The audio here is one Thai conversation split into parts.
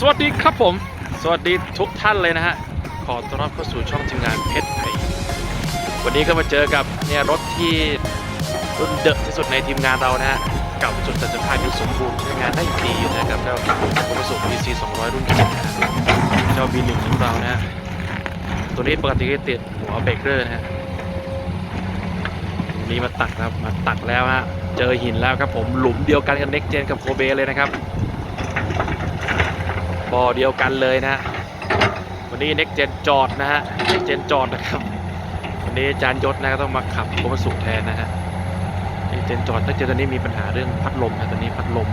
สวัสดีครับผม สวัสดีทุกท่านเลยนะฮะ ขอต้อนรับเข้าสู่ช่องทีมงานเพชรไทยวันนี้ก็มาเจอกับเนี่ยรถที่รุ่นเดอะที่สุดในทีมงานเรานะฮะเก่าจนแต่สภาพยังสมบูรณ์ใช้งานได้ดีอยู่นะครับเจ้าโคมาสุ PC 200 รุ่นเจ็ดนะเจ้า B1 ของเรานะฮะตัวนี้ปกติก็ติดหัวเบรกเกอร์นะฮะวันนี้มาตักนะครับมาตักแล้วฮะเจอหินแล้วครับผมหลุมเดียวกันกับเน็กเจนกับโคเบเลยนะครับ บ่อเดียวกันเลยนะฮะวันนี้เน็กเจนจอดนะฮะเน็กเจนจอดนะครับ วันนี้อาจารย์ยศนะก็ต้องมาขับโคมสุแทนนะฮะเน็กเจนจอดเน็กเจนตอนนี้มีปัญหาเรื่องพัดลมนะตอนนี้พัดลม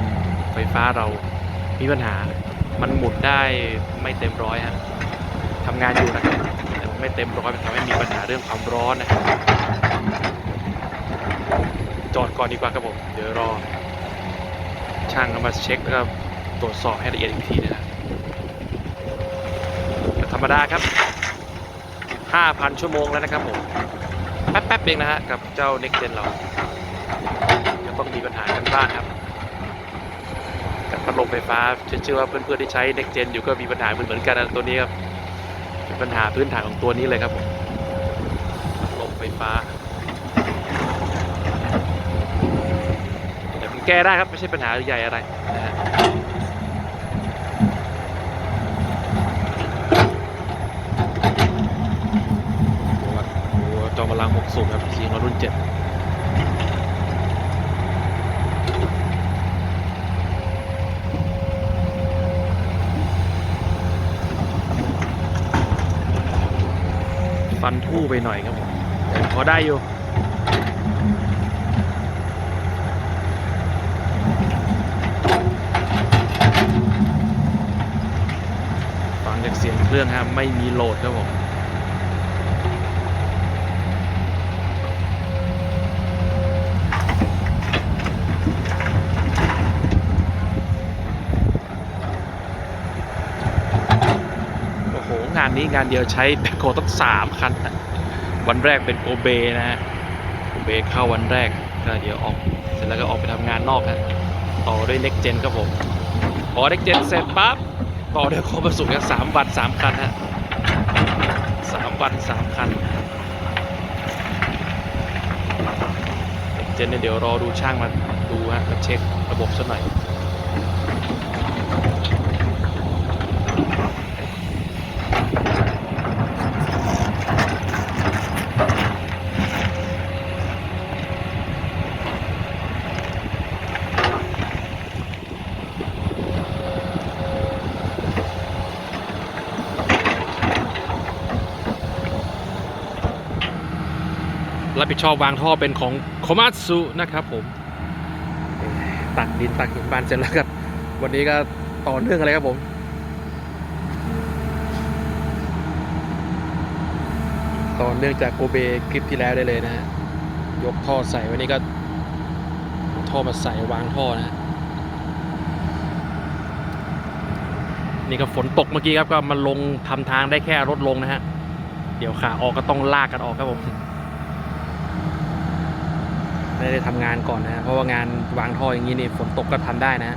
ไฟฟ้าเรามีปัญหา มันหมุนได้ไม่เต็มร้อยฮะทำงานอยู่นะครับแต่ไม่เต็มร้อยมันทำให้มีปัญหาเรื่องความร้อนนะครับจอดก่อนดีกว่าครับผม เดี๋ยวรอ ช่างเอามาเช็คแล้วก็ตรวจสอบให้ละเอียดอีกทีนะครับ รมดาครับ 5,000 ชั่วโมงแล้วนะครับผม แป๊บๆเองนะฮะ กับเจ้า Next Gen เราจะต้องมีปัญหากันบ้างครับ กับพัดลมไฟฟ้าเชื่อว่าเพื่อนๆที่ใช้ Next Gen อยู่ก็มีปัญหาเหมือนกันนะตัวนี้ครับ เป็นปัญหาพื้นฐานของตัวนี้เลยครับผมพัดลมไฟฟ้าแต่มันแก้ได้ครับไม่ใช่ปัญหาใหญ่อะไรนะฮะ ตัวจอมพลัง6สูบครับสีของรุ่น7ฟันทู่ไปหน่อยครับผมพอได้อยู่ฟังจากเสียงเครื่องฮะไม่มีโหลดครับผม งานนี้งานเดียวใช้แบคโฮตั้งสามคัน วันแรกเป็นโกเบนะฮะโกเบเข้าวันแรกก็เดี๋ยวออกเสร็จแล้วก็ออกไปทำงานนอกฮะต่อด้วยเน็กเจนครับผมพอเน็กเจนเสร็จปั๊บต่อด้วยโคมาสุกันสามวันสามคันฮะสามวันสามคันเน็กเจนเนี่ยเดี๋ยวรอดูช่างมาดูฮะมาเช็คระบบสักหน่อย รับผิดชอบวางท่อเป็นของโคมัตสุนะครับผมตักดินตักหินบานเสร็จแล้วครับ วันนี้ก็ต่อเนื่องอะไรครับผมต่อเนื่องจากโกเบคลิปที่แล้วได้เลยนะฮะยกท่อใส่วันนี้ก็ท่อมาใส่วางท่อนะนี่ก็ฝนตกเมื่อกี้ครับก็มาลงทำทางได้แค่รถลงนะฮะ เดี๋ยวขาออกก็ต้องลากกันออกครับผม ไม่ได้ทำงานก่อนนะเพราะว่างานวางท่ออย่างนี้นี่ฝนตกก็ทำได้นะ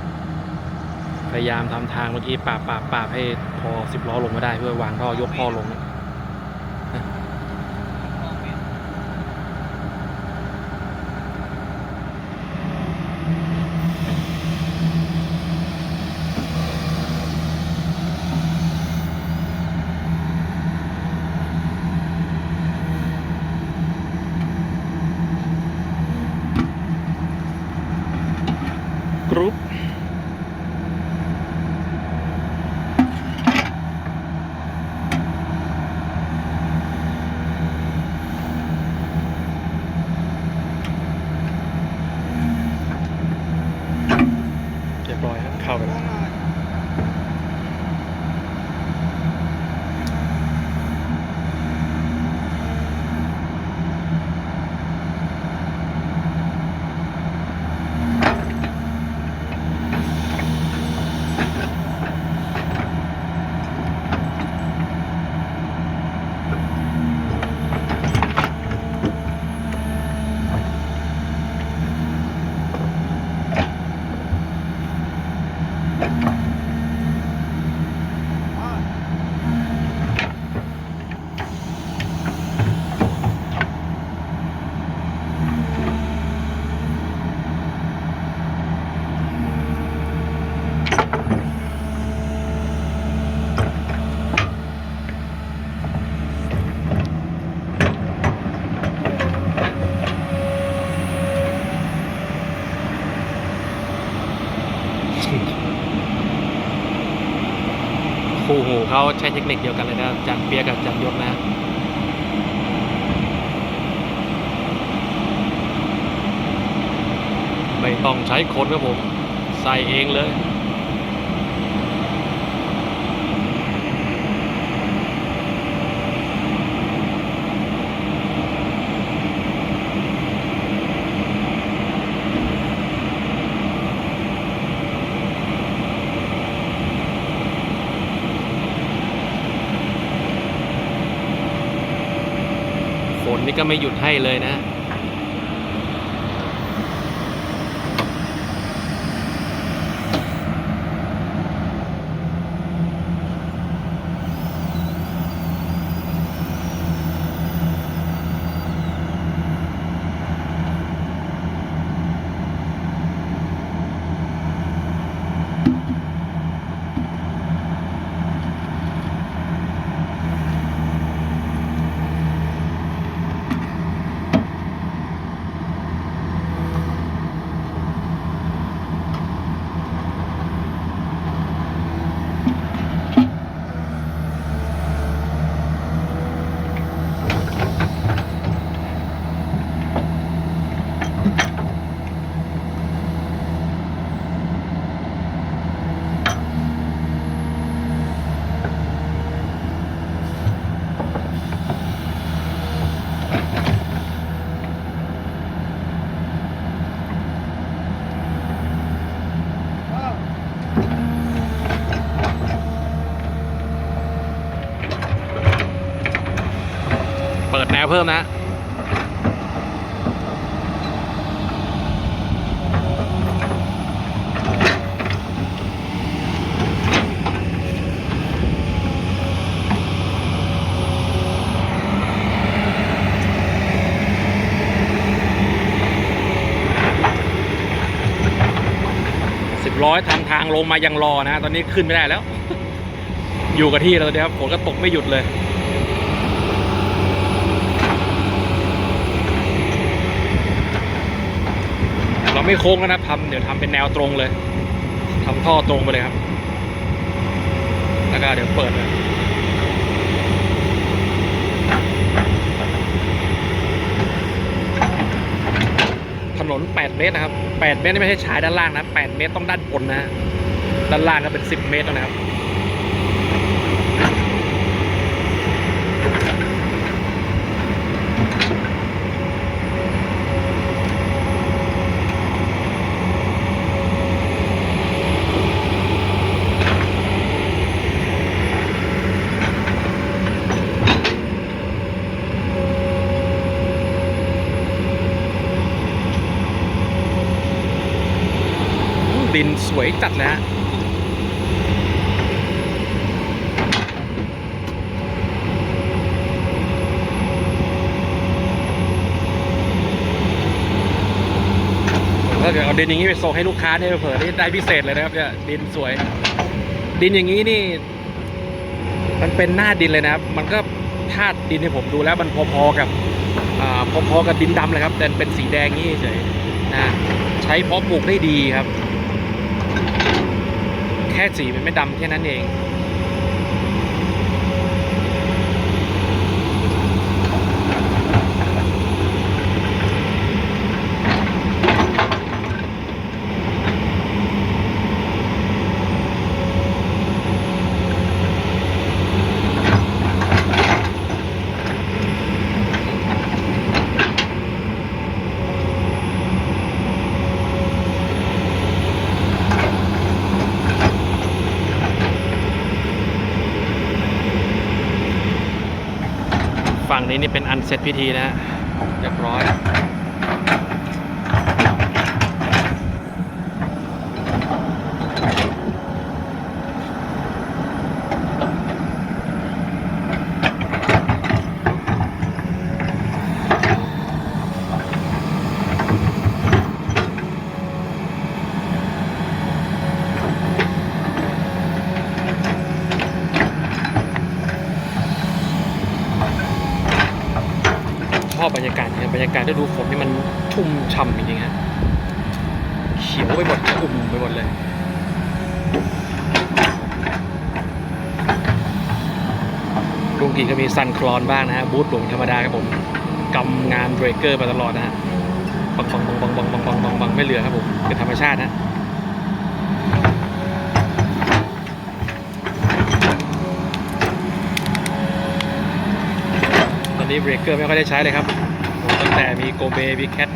พยายามทำทางเมื่อกี้ปาบปาบปาบให้พอสิบล้อลงไม่ได้เพื่อวางท่อยกท่อลงนะ ก คู่หูเขาใช้เทคนิคเดียวกันเลยนะจานเปียกับจานยกนะไม่ต้องใช้คนครับผม ใส่เองเลย นนี่ก็ไม่หยุดให้เลยนะ เปิดแนวเพิ่มนะร้อยทำทางลงมายังรอนะ ตอนนี้ขึ้นไม่ได้แล้ว อยู่กับที่แล้วเดี๋ยวฝนก็ตกไม่หยุดเลย เรา ไม่โค้งแล้วนะทำเดี๋ยวทำเป็นแนวตรงเลยทำท่อตรงไปเลยครับ แล้วก็เดี๋ยวเปิดเลยถนน 8 เมตรนะครับ 8 เมตรนี่ไม่ใช่ชายด้านล่างนะ 8 เมตรต้องด้านบนนะ ด้านล่างก็เป็น 10 เมตรแล้วนะครับ ดินสวยจัดเลยฮะถ้าเกิดเอาดินอย่างนี้ไปส่งให้ลูกค้าเนี่ยเผื่อนี่ได้พิเศษเลยนะครับเนี่ยดินสวย ดินอย่างนี้นี่ มันเป็นหน้าดินเลยนะครับ มันก็ธาตุดินที่ผมดูแล้วมันพอๆกับอ่าพอๆกับดินดำเลยครับแต่เป็นสีแดงนี่เฉยนะใช้เพาะปลูกได้ดีครับ ค่สีมันไม่ดำแค่นั้นเอง นี่เป็นอันเสร็จพิธีนะฮะเรียบร้อย รรยากาศนี่ยบรรยากาศฤดูฝนนี่มันชุ่มฉ่ำจริงๆฮะเขียวไปหมดอุ่มไปหมดเลยทีก็มีซันคลอนบ้างนะฮะบูทหลวงธรรมดาครับผมกำงานเบรกเกอร์มาตลอดนะฮะบังบังบังบังบังบังบังบังไม่เหลือครับผมเป็นธรรมชาตินะ นนี้เบรกเกอร์ไม่ค่อยได้ใช้เลยครับตั้งแต่มีโกเบมีแคท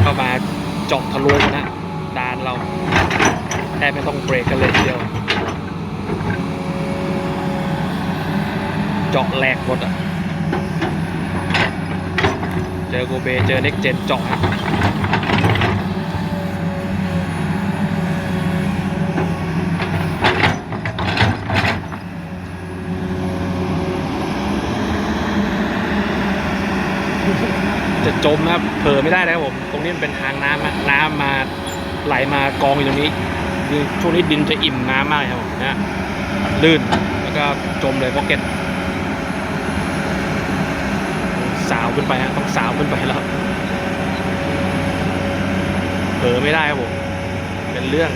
เข้ามาเจาะทะลวงนะดานเราแทบไม่ต้องเบรกกันเลยเดียว เจาะแหลกหมดอะ เจอโกเบเจอเน็กเจนเจาะ จะจมนะครับเผลอไม่ได้นะครับผมตรงนี้มันเป็นทางน้ำอะน้ำมาไหลมากองอยู่ตรงนี้คือช่วงนี้ดินจะอิ่มน้ำมากครับผมนะลื่นแล้วก็จมเลยพ็อกเก็ตสาวขึ้นไปฮะต้องสาวขึ้นไปแล้วเผลอไม่ได้ครับผมเป็นเรื่อง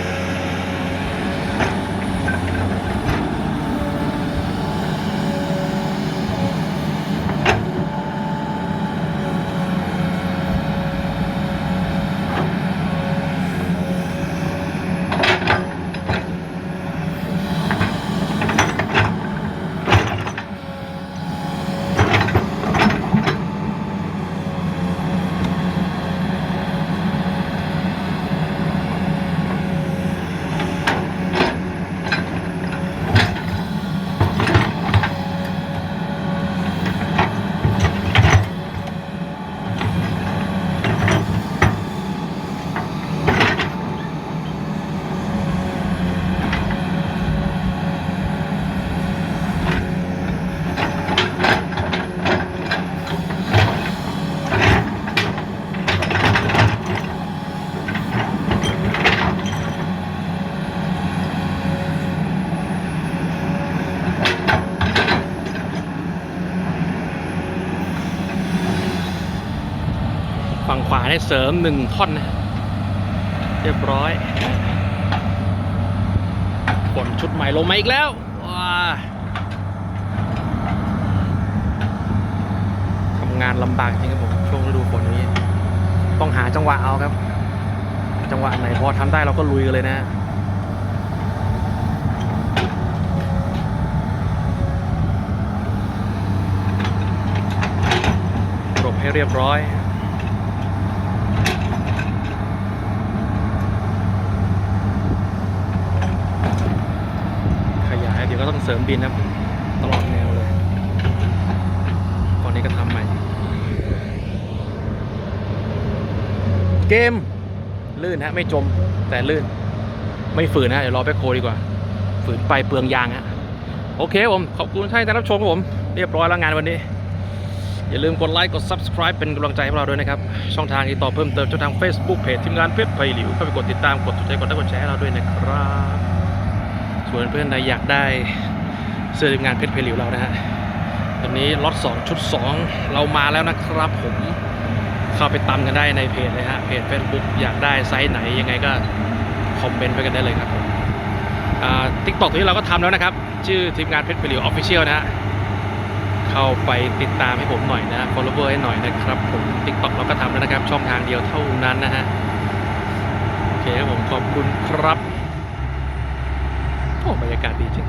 ได้เสริมหนึ่งท่อนนะเรียบร้อยฝนชุดใหม่ลงมาอีกแล้วว้าทำงานลำบากจริงครับผมช่วงฤดูฝนนี้ ต้องหาจังหวะเอาครับ จังหวะไหนพอทำได้เราก็ลุยกันเลยนะกรบให้เรียบร้อย ขยาย เดี๋ยวก็ต้องเสริมบินครับตลอดแนวเลยตอนนี้ก็ทำใหม่ เกม ลื่นฮะ ไม่จมแต่ลื่น ไม่ฝืนฮะ เดี๋ยวรอแบ็คโคดีกว่า ฝืนไปเปลืองยางฮะ โอเคครับผม ขอบคุณท่านที่รับชมครับผม เรียบร้อยแล้วงานวันนี้ อย่าลืมกดไลค์กด subscribe เป็นกำลังใจให้พวกเราด้วยนะครับ ช่องทางติดต่อเพิ่มเติมช่องทาง Facebook เพจทีมงานเพชรไพหลิวเข้าไปกดติดตามกดถูกใจกดไลค์กดแชร์ให้เราด้วยนะครับ ส่วนเพื่อนใดอยากได้เสื้อทีมงานเพชรไพลิวเรานะฮะตอนนี้ล็อต2ชุด 2 เรามาแล้วนะครับผมเข้าไปตามกันได้ในเพจเลยฮะเพจ Facebook อยากได้ไซส์ไหนยังไงก็คอมเมนต์ไว้กันได้เลยครับผมทิกตอกที่เราก็ทำแล้วนะครับ ชื่อทีมงานเพชรไพลิวออฟฟิเชียลนะฮะเข้าไปติดตามให้ผมหน่อยนะ follower ให้หน่อยนะครับผม TikTok เราก็ทำแล้วนะครับ ช่องทางเดียวเท่านั้นนะฮะโอเคครับผมขอบคุณครับ โอ้บรรยากาศดีจริง